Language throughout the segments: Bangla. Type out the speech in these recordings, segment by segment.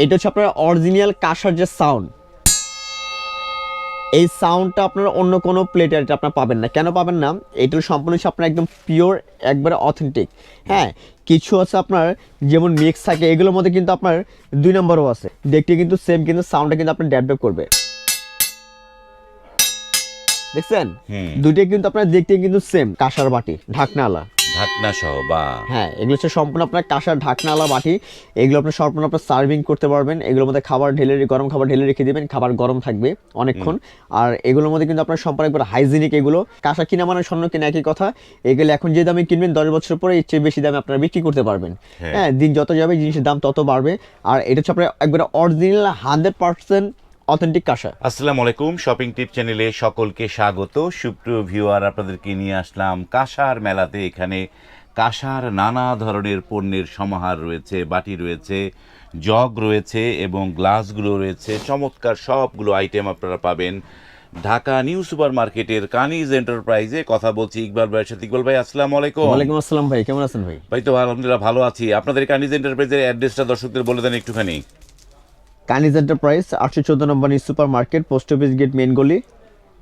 এটা হচ্ছে আপনার অরিজিনাল কাঁসার যে সাউন্ড এই সাউন্ডটা আপনার অন্য কোনো প্লেটে এটা আপনারা পাবেন না। কেন পাবেন না? এটা সম্পূর্ণ হচ্ছে আপনার একদম পিওর একবারে অথেন্টিক হ্যাঁ কিছু আছে আপনার যেমন মিক্স থাকে, এগুলোর মধ্যে কিন্তু আপনার দুই নম্বরও আছে। দেখতে কিন্তু সেম কিন্তু সাউন্ডটা কিন্তু আপনার ড্যাপ করবে। দেখছেন? হুম। দুইটাই কিন্তু আপনার দেখতে কিন্তু সেম কাঁসার বাটি ঢাকনাওয়ালা ঢাকনা সহ বা। হ্যাঁ এগুলো হচ্ছে সম্পূর্ণ আপনার কাঁসার ঢাকনাওয়ালা বাটি। এগুলো আপনার সম্পূর্ণ আপনার সার্ভিং করতে পারবেন। এগুলোর মধ্যে খাবার ঢেলে গরম খাবার ঢেলে রেখে দিবেন খাবার গরম থাকবে অনেকক্ষণ। আর এগুলোর মধ্যে কিন্তু আপনার সম্পূর্ণ একবার হাইজিনিক এগুলো। কাঁসা কিনা মানে স্বর্ণ কিনা একই কথা। এগুলো এখন যে দামে কিনবেন দশ বছর পরে এর চেয়ে বেশি দামে আপনারা বিক্রি করতে পারবেন। হ্যাঁ। হ্যাঁ দিন যত যাবে জিনিসের দাম তত বাড়বে। আর এটা হচ্ছে আপনার একবার অরিজিনাল হান্ড্রেড পার্সেন্ট অথেন্টিক কাঁসা। আসসালামু আলাইকুম শপিং টিপ চ্যানেলে সকলকে স্বাগত। সুপ্রিয় ভিউয়ার আপনাদেরকে নিয়ে আসলাম কাঁসার মেলাতে। এখানে কাঁসার নানা ধরনের পণ্যের সমাহার রয়েছে বাটি রয়েছে জগ রয়েছে এবং গ্লাসগুলো রয়েছে। চমৎকার সবগুলো আইটেম আপনারা পাবেন। ঢাকা নিউ সুপার মার্কেটের কানিজ এন্টারপ্রাইজে কথা বলছি ইকবাল ভাইয়ের সাথে। ইকবাল ভাই আসসালামু আলাইকুম ওয়ালাইকুম আসসালাম ভাই কেমন আছেন ভাই? ভাই তো আলহামদুলিল্লাহ ভালো আছি। আপনাদের কানিজ এন্টারপ্রাইজের অ্যাড্রেসটা দর্শকদের বলে দেন একটুখানি। কানিজ এন্টারপ্রাইজ আটশো চোদ্দ নম্বর supermarket post office gate main গলি।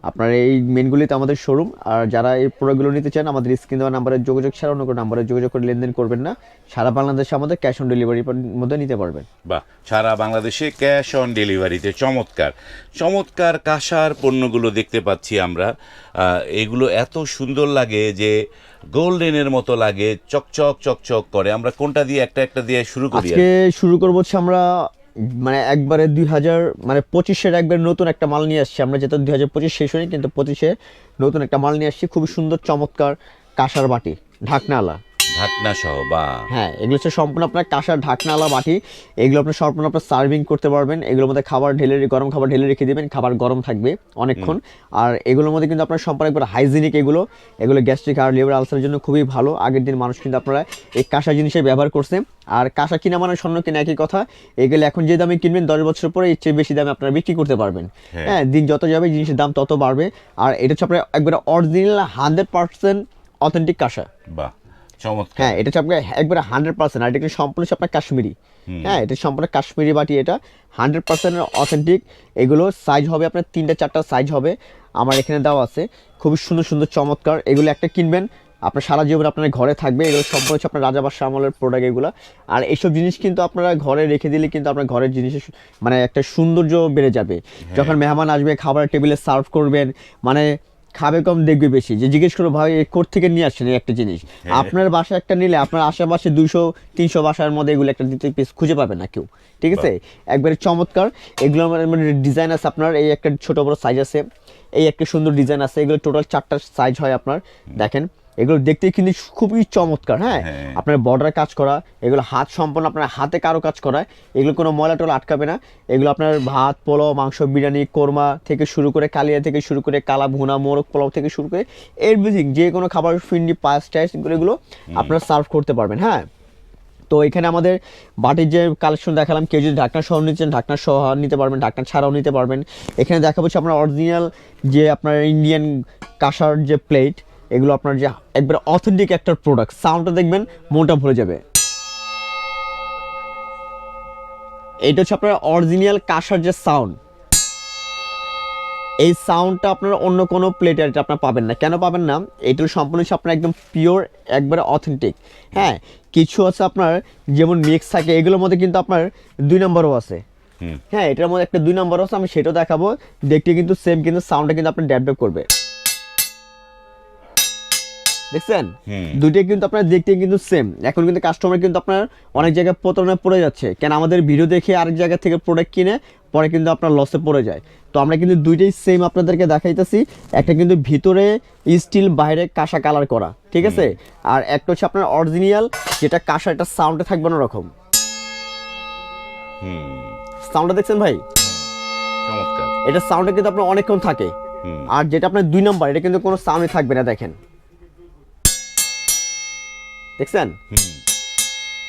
আপনার এই মেন গলিতে আমাদের শোরুম আর যারা এই প্রোডাক্টগুলো নিতে চান আমাদের স্ক্রিন দেওয়া নাম্বারে যোগাযোগ ছাড়া অন্য কোনো নাম্বারে যোগাযোগ করে লেনদেন করবেন না। সারা বাংলাদেশে আমাদের ক্যাশ অন ডেলিভারির মধ্যে নিতে পারবেন। বা সারা বাংলাদেশে ক্যাশ অন ডেলিভারিতে চমৎকার। চমৎকার কাঁসার পণ্যগুলো দেখতে পাচ্ছি আমরা। এগুলো এত সুন্দর লাগে যে গোল্ডেনের মতো লাগে চকচক চকচক করে। আমরা কোনটা দিয়ে একটা একটা দিয়ে শুরু করি আজকে শুরু করব হচ্ছে আমরা মানে একবারে দুই হাজার মানে পঁচিশের একবার নতুন একটা মাল নিয়ে আসছি। আমরা যেটা দুই হাজার পঁচিশ শেষ হয়নি, কিন্তু পঁচিশে নতুন একটা মাল নিয়ে আসছি। খুবই সুন্দর, চমৎকার কাঁসার বাটি ঢাকনাওয়ালা ঢাকনা সহ বা হ্যাঁ এগুলো হচ্ছে সম্পূর্ণ আপনার কাঁসার ঢাকনাওয়ালা বাটি। এগুলো আপনার সম্পূর্ণ আপনার সার্ভিং করতে পারবেন। এগুলোর মধ্যে খাবার ঢেলে গরম খাবার ঢেলে রেখে দেবেন খাবার গরম থাকবে অনেকক্ষণ। আর এগুলোর মধ্যে কিন্তু আপনার সম্পূর্ণ একবার হাইজিনিক এগুলো এগুলো গ্যাস্ট্রিক আর লিভার আলসারের জন্য খুবই ভালো। আগের দিন মানুষ কিন্তু আপনারা এই কাঁসা জিনিসের ব্যবহার করছে। আর কাঁসা কিনা মানে স্বর্ণ কিনা একই কথা। এগুলো এখন যে দামে কিনবেন দশ বছর পরে এর চেয়ে বেশি দামে আপনারা বিক্রি করতে পারবেন। হ্যাঁ। হ্যাঁ দিন যত যাবে জিনিসের দাম তত বাড়বে। আর এটা হচ্ছে আপনার একবার অরিজিনাল হান্ড্রেড পার্সেন্ট অথেন্টিক কাঁসা। বাহ। হ্যাঁ এটা হচ্ছে আপনার একবারে হান্ড্রেড পার্সেন্ট আর এটা কিন্তু সম্পূর্ণ হচ্ছে আপনার কাশ্মীরি। হ্যাঁ এটা সম্পূর্ণ কাশ্মীরি বাটি এটা। হান্ড্রেড পার্সেন্ট অথেন্টিক এগুলো সাইজ হবে আপনার তিনটা চারটা সাইজ হবে। আমার এখানে দেওয়া আছে। খুবই সুন্দর সুন্দর চমৎকার। এগুলো একটা কিনবেন। আপনার সারা জীবন আপনার ঘরে থাকবে। এগুলো সম্পূর্ণ হচ্ছে আপনার রাজাবাসা আমলের প্রোডাক্ট এগুলো। আর এইসব জিনিস কিন্তু আপনারা ঘরে রেখে দিলে কিন্তু আপনার ঘরের জিনিসের মানে একটা সৌন্দর্য বেড়ে যাবে। যখন মেহমান আসবে খাবার টেবিলে সার্ভ করবেন। মানে খাবে কম দেখবে বেশি। যে জিজ্ঞেস করো ভাই কোর থেকে নিয়ে আসছেন এই একটা জিনিস? আপনার বাসা একটা নিলে আপনার আশেপাশে দুইশো তিনশো বাসার মধ্যে এগুলো একটা দিতে পিস খুঁজে পাবে না কেউ। ঠিক আছে? একবারে চমৎকার। এগুলো আমার মানে ডিজাইন আছে আপনার এই একটা ছোট বড় সাইজ আছে এই একটা সুন্দর ডিজাইন আছে এগুলো টোটাল চারটা সাইজ হয় আপনার। দেখেন এগুলো দেখতে কিন্তু খুবই চমৎকার হ্যাঁ? হ্যাঁ। আপনার বর্ডার কাজ করা এগুলো হাত সম্পন্ন আপনার হাতে কারও কাজ করা এগুলো কোনো ময়লা টলা আটকাবে না। এগুলো আপনার ভাত পোলাও মাংস বিরিয়ানি কোরমা থেকে শুরু করে কালিয়া থেকে শুরু করে কালা ভুনা মোরগ পোলাও থেকে শুরু করে এভরিথিং যে কোনো খাবার ফিন্ডি পায়েস টাইস এগুলো এগুলো আপনারা সার্ভ করতে পারবেন হ্যাঁ? তো এখানে আমাদের বাটির যে কালেকশন দেখালাম কেউ যদি ঢাকনা সহ নিচ্ছেন ঢাকনা সহ নিতে পারবেন ঢাকনা ছাড়াও নিতে পারবেন। এখানে দেখা হচ্ছে আপনার অরিজিনাল যে আপনার ইন্ডিয়ান কাঁসার যে প্লেট এগুলো আপনার যে একবার অথেন্টিক একটা প্রোডাক্ট সাউন্ডটা দেখবেন মনটা ভরে যাবে। এটা হচ্ছে আপনার অরিজিনাল কাঁসার যে সাউন্ড এই সাউন্ডটা আপনার অন্য কোনো প্লেটে এটা আপনারা পাবেন না। কেন পাবেন না? এটা সম্পূর্ণ হচ্ছে আপনার একদম পিওর একবারে অথেন্টিক হ্যাঁ কিছু আছে আপনার যেমন মিক্স থাকে এগুলোর মধ্যে কিন্তু আপনার দুই নম্বরও আছে। হ্যাঁ এটার মধ্যে একটা দুই নম্বরও আছে আমি সেটাও দেখাবো। দেখতে কিন্তু সেম কিন্তু সাউন্ডটা কিন্তু আপনার ড্যাপ করবে। দেখছেন। দুইটাই কিন্তু আপনার দেখতে কিন্তু সেম এখন কিন্তু কাস্টমার কিন্তু আপনার অনেক জায়গায় প্রতারণায় পড়ে যাচ্ছে। কেন আমাদের ভিডিও দেখে আরেক জায়গা থেকে প্রোডাক্ট কিনে পরে কিন্তু আপনার লসে পড়ে যায়। তো আমরা কিন্তু দুইটাই সেম আপনাদেরকে দেখাইতেছি। একটা কিন্তু ভিতরে স্টিল বাইরে কাঁসা কালার করা। ঠিক আছে? আর একটা হচ্ছে আপনার অরিজিনাল যেটা কাঁসা এটা সাউন্ডে থাকবে না রকম হুম। সাউন্ডটা দেখছেন ভাই? চমৎকার। এটা সাউন্ডে কিন্তু আপনার অনেকক্ষণ থাকে। আর যেটা আপনার দুই নম্বর এটা কিন্তু কোনো সাউন্ডে থাকবে না দেখেন। দেখছেন?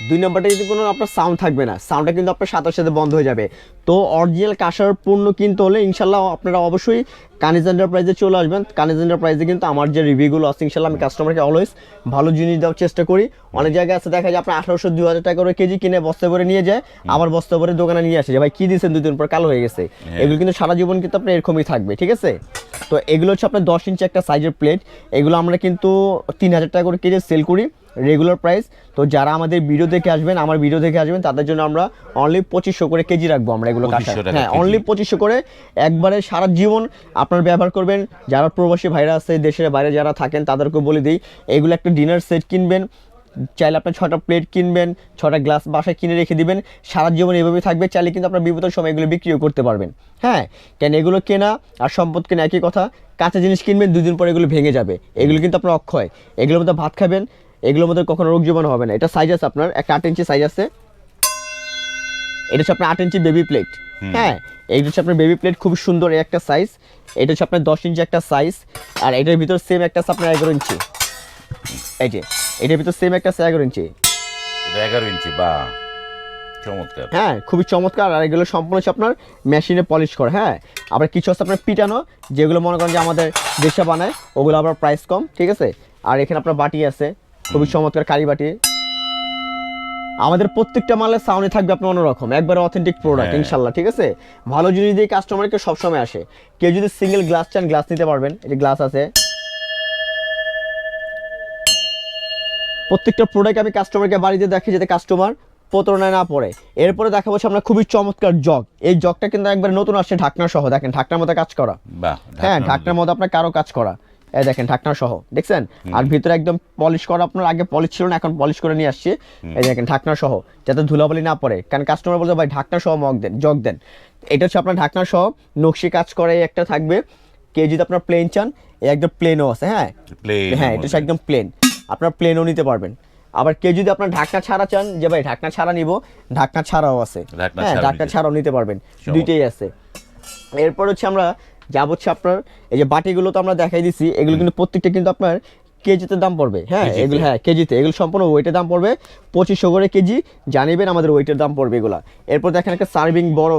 দুই নম্বরটা যদি কোনো আপনার সাউন্ড থাকবে না সাউন্ডটা কিন্তু আপনার সাথে সাথে বন্ধ হয়ে যাবে। তো অরিজিনাল কাঁসার পণ্য কিনতে হলে ইনশাল্লাহ আপনারা অবশ্যই কানিজ এন্টারপ্রাইজে চলে আসবেন। কানিজ এন্টারপ্রাইজে কিন্তু আমার যে রিভিউগুলো আছে ইনশাল্লাহ আমি কাস্টমারকে অলওয়েজ ভালো জিনিস দেওয়ার চেষ্টা করি। অনেক জায়গায় আছে দেখা যায় আপনার আঠারোশো দু হাজার টাকা করে কেজি কিনে বস্তা করে নিয়ে যায় আবার বস্তা করে দোকানে নিয়ে আসে যে ভাই কি দিয়েছেন? দুদিন পর কালো হয়ে গেছে। এগুলো কিন্তু সারা জীবন কিন্তু আপনার এরকমই থাকবে ঠিক আছে? তো এগুলো হচ্ছে আপনার দশ ইঞ্চি একটা সাইজের প্লেট এগুলো আমরা কিন্তু তিন হাজার টাকা করে কেজি সেল করি। রেগুলার প্রাইস তো যারা আমাদের ভিডিও দেখে আসবেন আমার ভিডিও দেখে আসবেন তাদের জন্য আমরা অনলি পঁচিশশো করে কেজি রাখব আমরা এগুলো কাঁচা। হ্যাঁ অনলি পঁচিশশো করে। একবারে সারা জীবন আপনার ব্যবহার করবেন। যারা প্রবাসী ভাইরা আছে দেশের বাইরে যারা থাকেন তাদেরকে বলে দিই এগুলো একটা ডিনার সেট কিনবেন। চাইলে আপনার ছটা প্লেট কিনবেন ছটা গ্লাস বাসায় কিনে রেখে দিবেন। সারা জীবন এভাবে থাকবে চাইলে কিন্তু আপনার বিপদের সময় এগুলো বিক্রিও করতে পারবেন। হ্যাঁ কেন এগুলো কেনা আর সম্পদ কেনা একই কথা। কাঁচা জিনিস কিনবেন দুদিন পরে এগুলো ভেঙে যাবে। এগুলো কিন্তু আপনার অক্ষয়। এগুলোর মধ্যে ভাত খাবেন এগুলোর মধ্যে কখনো রোগ জীবাণু হবে না। এটা সাইজ আছে আপনার একটা আট ইঞ্চি সাইজ আছে। এটা হচ্ছে আপনার আট ইঞ্চি বেবি প্লেট হ্যাঁ এইটা হচ্ছে আপনার বেবি প্লেট খুব সুন্দর এই একটা সাইজ এটা হচ্ছে আপনার দশ ইঞ্চি একটা সাইজ আর এটার ভিতর সেম একটা আছে আপনার এগারো ইঞ্চি এই যে এটার ভিতর সেম একটা আছে এগারো ইঞ্চি এগারো ইঞ্চি বা চমৎকার। হ্যাঁ খুবই চমৎকার। আর এগুলো সম্পূর্ণ হচ্ছে আপনার মেশিনে পলিশ করা হ্যাঁ। আবার কিছু আছে আপনার পিটানো যেগুলো মনে করেন যে আমাদের দেশে বানায় ওগুলো আবার প্রাইস কম ঠিক আছে? আর এখানে আপনার বাটি আছে। খুবই চমৎকার কারি বাটি। আমাদের প্রত্যেকটা মালের সাউন্ডে থাকবে আপনার অন্যরকম। একবারে অথেন্টিক প্রোডাক্ট। ইনশাল্লাহ ঠিক আছে? ভালো জিনিস দিয়ে কাস্টমারকে সবসময় আসে। কেউ যদি সিঙ্গেল গ্লাস চান গ্লাস নিতে পারবেন। এই যে গ্লাস আছে। প্রত্যেকটা প্রোডাক্ট আমি কাস্টমারকে বাড়িতে দেখি যাতে কাস্টমার প্রতারণায় না পড়ে। এরপরে দেখা হচ্ছে আমরা খুবই চমৎকার জগ এই জগটা কিন্তু একবার নতুন আসছে ঢাকনা সহ। দেখেন ঢাকনার মতো কাজ করা। হ্যাঁ ঢাকনার ঢাকনার মধ্যে আপনার কারও কাজ করা। এই দেখেন ঢাকনা সহ দেখছেন? আর ভিতরে একদম পলিশ করা আপনার আগে পলিশ ছিল না এখন পলিশ করে নিয়ে আসছি। এই দেখেন ঢাকনা সহ যাতে ধুলাবালি না পড়ে। কারণ কাস্টমার বলছে ভাই ঢাকনা সহ মগ দেন জগ দেন। এটা হচ্ছে আপনার ঢাকনা সহ নকশি কাজ করে একটা থাকবে। কেউ যদি আপনার প্লেন চান একদম প্লেনও আছে হ্যাঁ? হ্যাঁ এটা হচ্ছে একদম প্লেন আপনার প্লেনও নিতে পারবেন। আবার কেউ যদি আপনার ঢাকনা ছাড়া চান যে ভাই ঢাকনা ছাড়া নিব ঢাকনা ছাড়াও আছে। হ্যাঁ ঢাকনা ছাড়াও নিতে পারবেন। দুইটাই আছে। এরপর হচ্ছে আমরা যাব হচ্ছে আপনার এই যে বাটিগুলো তো আমরা দেখাই দিছি এগুলো কিন্তু প্রত্যেকটা কিন্তু আপনার কেজিতে দাম পড়বে। হ্যাঁ এগুলো হ্যাঁ কেজিতে। এগুলো সম্পূর্ণ ওয়েটের দাম পড়বে। পঁচিশশো করে কেজি জানিবেন আমাদের ওয়েটের দাম পড়বে এগুলা। এরপর দেখেন একটা সার্ভিং বড়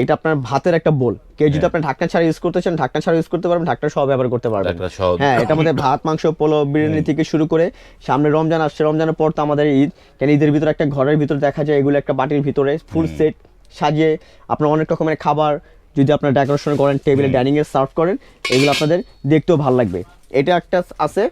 এটা আপনার ভাতের একটা বোল কেউ যদি আপনার ঢাকনা ছাড়া ইউজ করতে চান ঢাকনা ছাড়া ইউজ করতে পারবেন ঢাকনা সহ ব্যবহার করতে পারবেন। হ্যাঁ এটা আমাদের ভাত মাংস পোলাও বিরিয়ানি থেকে শুরু করে সামনে রমজান আসছে রমজানের পর তো আমাদের ঈদ। কেন ঈদের ভিতরে একটা ঘরের ভিতরে দেখা যায় এগুলো একটা বাটির ভিতরে ফুল সেট সাজিয়ে আপনার অনেক রকমের খাবার যদি আপনার ডেকোরেশন করেন টেবিলে ডাইনিং এ সার্ভ করেন এগুলো আপনাদের দেখতেও ভালো লাগবে। এটা একটা আছে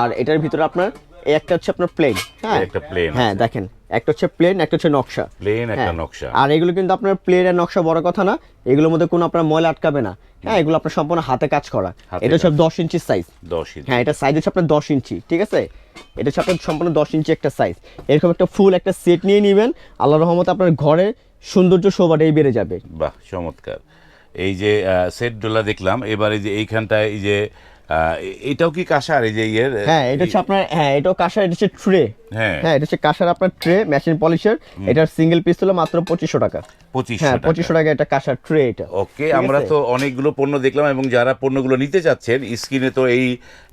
আর এটার ভিতরে আপনার একটা হচ্ছে আপনার প্লেন হ্যাঁ? একটা plain হ্যাঁ দেখেন একটা হচ্ছে প্লেন একটা হচ্ছে নকশা। প্লেন একটা হ্যাঁ। নকশা। আর এগুলো কিন্তু আপনার প্লেন আর নকশা বড় কথা না এগুলোর মধ্যে কোনো আপনার ময়লা আটকাবে না। হ্যাঁ এগুলো আপনার সম্পূর্ণ হাতে কাজ করা। এটা হচ্ছে দশ ইঞ্চি সাইজ দশ ইঞ্চি। হ্যাঁ এটা সাইজ হচ্ছে আপনার দশ ইঞ্চি ঠিক আছে? এটা হচ্ছে আপনার সম্পূর্ণ দশ ইঞ্চি একটা সাইজ এরকম একটা ফুল একটা সেট নিয়ে নেবেন। আল্লাহ রহমতে আপনার ঘরে সৌন্দর্য শোভাটাই বেড়ে যাবে। বাহ চমৎকার। এই যে সেট ডোলা দেখলাম এবারে যে এইখানটায় এই যে এটাও কি কাঁসার এই যে ইয়ের? হ্যাঁ এটা হচ্ছে আপনার হ্যাঁ এটাও কাঁসার এটা হচ্ছে ট্রে হ্যাঁ। হ্যাঁ এটা হচ্ছে কাঁসার আপনার ট্রে মেশিন পলিশের এটার সিঙ্গেল পিস হলো মাত্র পঁচিশশো টাকা। পঁচিশশো হ্যাঁ টাকা। পঁচিশশো টাকা এটা কাঁসার ট্রে এটা। ওকে আমরা তো অনেকগুলো পণ্য দেখলাম এবং যারা পণ্যগুলো নিতে চাচ্ছেন স্ক্রিনে তো এই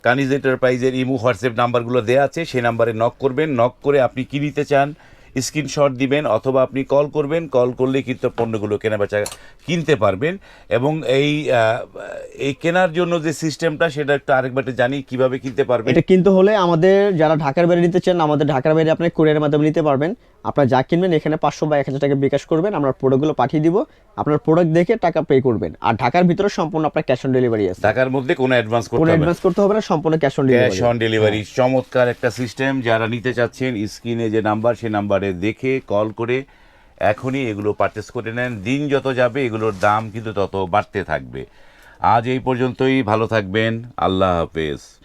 কানিজ এন্টারপ্রাইজের ইমো হোয়াটসঅ্যাপ নাম্বারগুলো দেওয়া আছে সেই নাম্বারে নক করবেন। নক করে আপনি কি নিতে চান স্ক্রিনশট দিবেন অথবা আপনি কল করবেন কল করলে কিন্তু পণ্যগুলো কেনা বেচা কিনতে পারবেন। এবং এই এই কেনার জন্য যে সিস্টেমটা সেটা একটু আরেকবার জানি কীভাবে কিনতে পারবেন। এটা কিনতে হলে আমাদের যারা ঢাকার বাইরে নিতে চান আমাদের ঢাকার বাইরে আপনি কুরিয়ারের মাধ্যমে নিতে পারবেন। আপনারা যা কিনবেন এখানে পাঁচশো বা এক হাজার টাকা বিকাশ করবেন। আমরা প্রোডাক্টগুলো পাঠিয়ে দিব। আপনার প্রোডাক্ট দেখে টাকা পে করবেন। আর ঢাকার ভিতরে সম্পূর্ণ আপনার ক্যাশ অন ডেলিভারি আছে। ঢাকার মধ্যে কোনো অ্যাডভান্স কোনো করতে হবে না। অ্যাডভান্স করতে হবে না সম্পূর্ণ cash on delivery cash on delivery চমৎকার একটা সিস্টেম যারা নিতে চাচ্ছেন স্ক্রিনে যে নাম্বার সেই নাম্বারে দেখে কল করে এখনই এগুলো পারচেস করে নেন। দিন যত যাবে, এগুলোর দাম কিন্তু তত বাড়তে থাকবে। আজ এই পর্যন্তই, ভালো থাকবেন। আল্লাহ হাফেজ।